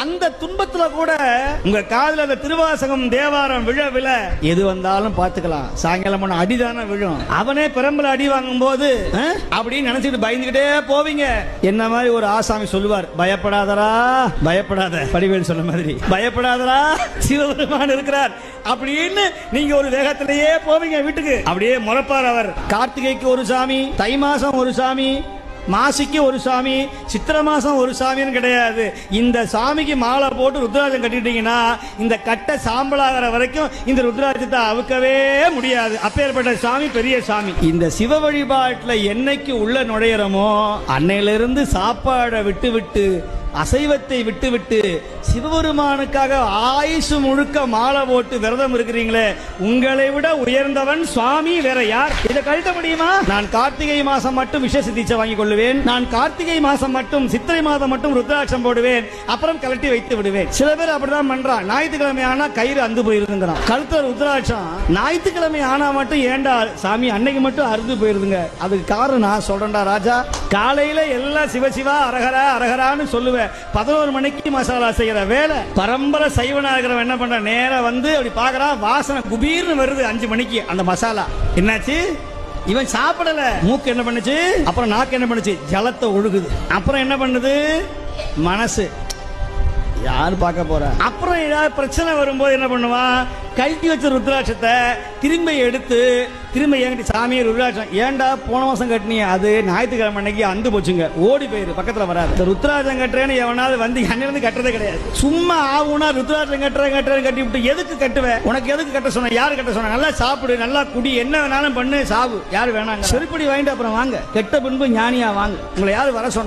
அந்த துன்பத்துல கூட உங்க காதல அந்த திருவாசகம் தேவாரம் விழ விழ. எது வந்தாலும் பாத்துக்கலாம் சாயங்காலம் ஆனா அடிதானே விழும். அவனே பெரம்பல அடி வாங்கும் போது அப்படின்னு நினைச்சிட்டு பயந்துகிட்டே போவீங்க. என்ன மாதிரி ஒரு ஆசாமி சொல்லுவார்? பயப்படாதடா பயப்படாத. படிவேல் சொன்ன மாதிரி பயப்படாதடா சிவபெருமான் இருக்கிறார். அப்படின்னு நீங்க ஒரு வேகத்திலேயே போவீங்க வீட்டுக்கு. அப்படியே முறப்பார் அவர். கார்த்திகைக்கு ஒரு சாமி தை மாசம் ஒரு சாமி மாசிக்கு ஒரு சாமி சித்திரை மாசம் ஒரு சாமின்னு கிடையாது. இந்த சாமிக்கு மாலை போட்டு ருத்ராஜம் கட்டிட்டீங்கன்னா இந்த கட்டை சாம்பலாகிற வரைக்கும் இந்த ருத்ராஜத்தை அவுக்கவே முடியாது. அப்பேற்பட்ட சாமி பெரிய சாமி. இந்த சிவ வழிபாட்டில் என்னைக்கு உள்ள நுழையிறமோ அன்னையிலிருந்து சாப்பாடை விட்டு விட்டு அசைவத்தை விட்டுவிட்டு சிவபெருமானுக்காக ஆயுசு முழுக்க மாலை போட்டு விரதம் இருக்கிறீங்களே உங்களை விட உயர்ந்தவன் சுவாமி வேற யார்? இதை கழட்ட முடியுமா? நான் கார்த்திகை மாசம் மட்டும் விஷ சித்திச்சை வாங்கி கொள்ளுவேன். நான் கார்த்திகை மாசம் மட்டும் சித்திரை மாதம் மட்டும் ருத்ராட்சம் போடுவேன். அப்புறம் கழட்டி வைத்து விடுவேன். சில பேர் அப்படிதான் பண்றான். ஞாயிற்றுக்கிழமை ஆனா கயிறு அந்து போயிருதுங்கிறான். கழுத்துல ருத்ராட்சம். ஞாயிற்றுக்கிழமை ஆனா மட்டும் ஏண்டா? சாமி அன்னைக்கு மட்டும் அறுந்து போயிருதுங்க. அதுக்கு காரணம் நான் சொல்றேன்டா ராஜா. காலையில எல்லாம் சிவசிவா அரகரா அரகரான்னு சொல்லுவேன் பதினோரு மணிக்கு மசாலா செய்யற வேலை. பரம்பரை சைவனா இருக்கிறவன் என்ன பண்ற நேரம் வந்து அப்படி பாக்குறா வாசனை குபீர்னு வருது அஞ்சு மணிக்கு அந்த மசாலா. என்னாச்சு? இவன் சாப்பிடல. மூக்கு என்ன பண்ணுச்சு? அப்புறம் நாக்கு என்ன பண்ணுச்சு? ஜலத்தை ஒழுகுது. அப்புறம் என்ன பண்ணுது? மனசு. யார் பார்க்க போறா? அப்புறம் ஏதாவது பிரச்சனை வரும்போது என்ன பண்ணுவான் கழட்டி வச்ச ருத்ராட்சத்தை திரும்ப எடுத்து திரும்ப என்கிட்ட சாமி ருத்ராட்சம். ஏன்டா போன மாசம் கட்டினீங்க அது ஞாயிற்றுக்கிழமை அன்னைக்கு அந்து போச்சுங்க. ஓடி போயிரு பக்கத்துல வராது. இந்த ருத்ராட்சம் கட்டுறேன்னு எவனாவது வந்து இருந்து கட்டுறதே கிடையாது. சும்மா ஆகுனா ருத்ராட்சம் கட்டுறேன் கட்டுறேன் கட்டி விட்டு எதுக்கு கட்டுவேன் உனக்கு எதுக்கு கட்ட சொன்ன? யாரு கட்ட சொன்ன? நல்லா சாப்பிடு நல்லா குடி. என்ன வேணாலும் பண்ணு சாவு. யாரு வேணாங்க? செருப்படி வாங்கிட்டு அப்புறம் வாங்க. கெட்ட பின்பு ஞானியா வாங்க. உங்களை யாரு வர சொன்ன?